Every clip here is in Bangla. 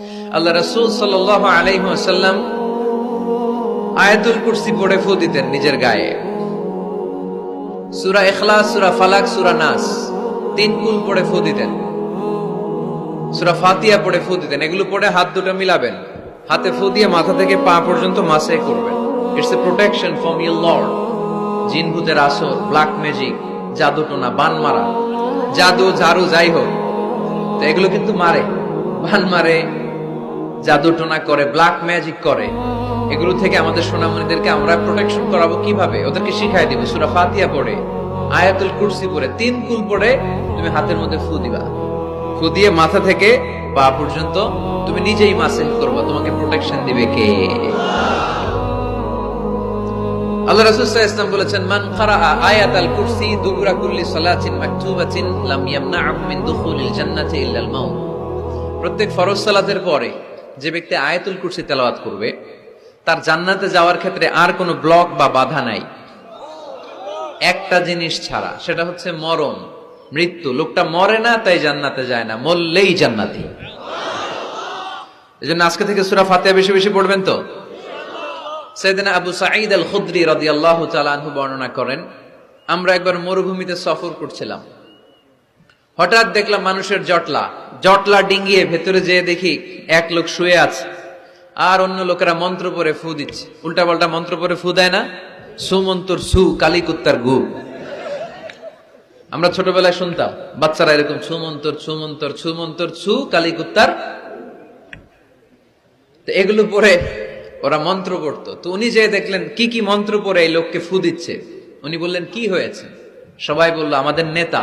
আল্লাহ রসুল সাল্লাহ আলাইসাল্লাম আয়াতুল কুরসি পড়ে ফু দিতেন নিজের গায়ে। সুরা এখলাস সুরা ফালাক, সুরা নাস, তিন কুল পড়ে ফু দিতেন। সুরা ফাতিয়া পড়ে ফু দিতেন। এগুলো পড়ে হাত দুটো মিলাবেন। হাতে ফু দিয়ে মাথা থেকে পা পর্যন্ত মাসে করবেন। It's a protection from your lord জিন, ভূতের আসর ব্ল্যাক ম্যাজিক জাদু টোনা, বান মারা। জাদু, ঝাড়ু, যাই হোক। তো এগুলো কিন্তু মারে। বান মারে জাদু টোনা করে ব্ল্যাক ম্যাজিক করে। এগুলো থেকে আমাদের সোনামণিদেরকে আমরা প্রোটেকশন করাবো কীভাবে? ওদেরকে শিখাই দিব। সুরা ফাতিয়া পড়ে, আয়াতুল কুরসি পড়ে, তিন কুল পড়ে তুমি হাতের মধ্যে ফু দিবা। ফু দিয়ে মাথা থেকে পা পর্যন্ত তুমি নিজেই মাসেহ করবা। তোমাকে প্রোটেকশন দিবে কে? আল্লাহ রাসূল সাল্লাল্লাহু আলাইহি ওয়াসাল্লাম বলেছেন, মান আয়াতাল কুরসি দুবুরা কুল্লি সালাতিন মাকতুবাতিন লাম ইয়ামনা'হু মিন দুখুলিল জান্নাতি মাউত। প্রত্যেক ফরজ সালাতের পরে যে ব্যক্তি আয়াতুল কুরসি তেলাওয়াত করবে, তার জান্নাতে যাওয়ার ক্ষেত্রে আর কোনো ব্লক বা বাধা নাই। একটা জিনিস ছাড়া, সেটা হচ্ছে মরণ, মৃত্যু। লোকটা মরে না, তাই জান্নাতে যায় না, মরলেই জান্নাতি। এই জন্য আজকে থেকে সুরা ফাতিহা বেশি বেশি পড়বেন তো? সৈয়দিনা আবু সাঈদ আল খুদ্রি তাআলা আনহু বর্ণনা করেন, আমরা একবার মরুভূমিতে সফর করছিলাম। হঠাৎ দেখলাম মানুষের জটলা। জটলা ডিঙ্গিয়ে ভেতরে যেয়ে দেখি এক লোক শুয়ে আছে। আর অন্য লোকেরা মন্ত্র পরে ফু দিচ্ছে। উল্টা পাল্টা মন্ত্র পরে ফু দেয় না। সুমন্তর সু কালিকুত্তার গু। আমরা ছোটবেলায় শুনতাম, বাচ্চারা এরকম সুমন্তর সুমন্তর সুমন্তর ছু কালিকুত্তার তো এগুলো পরে ওরা মন্ত্র পড়তো। তো উনি যে দেখলেন, কি কি মন্ত্র পরে এই লোককে ফু দিচ্ছে? উনি বললেন, কি হয়েছে? সবাই বলল, আমাদের নেতা।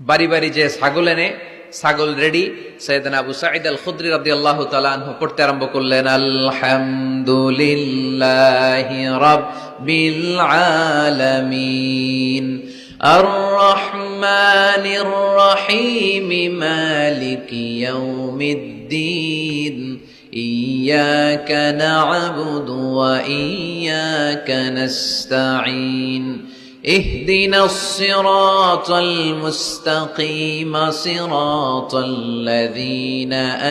বাড়ি বাড়ি যে ছাগল এনে ছাগল রেডি সৈয়দনা আবু সাঈদ আল খুদরি রাদিয়াল্লাহু তাআলা আনহু পড়তে আরম্ভ করলেন আলহামদুলিল্লাহি রাব্বিল আলামিন الرحمن الرحيم مالك يوم الدين إياك نعبد وإياك نستعين اهدنا الصراط المستقيم صراط الذين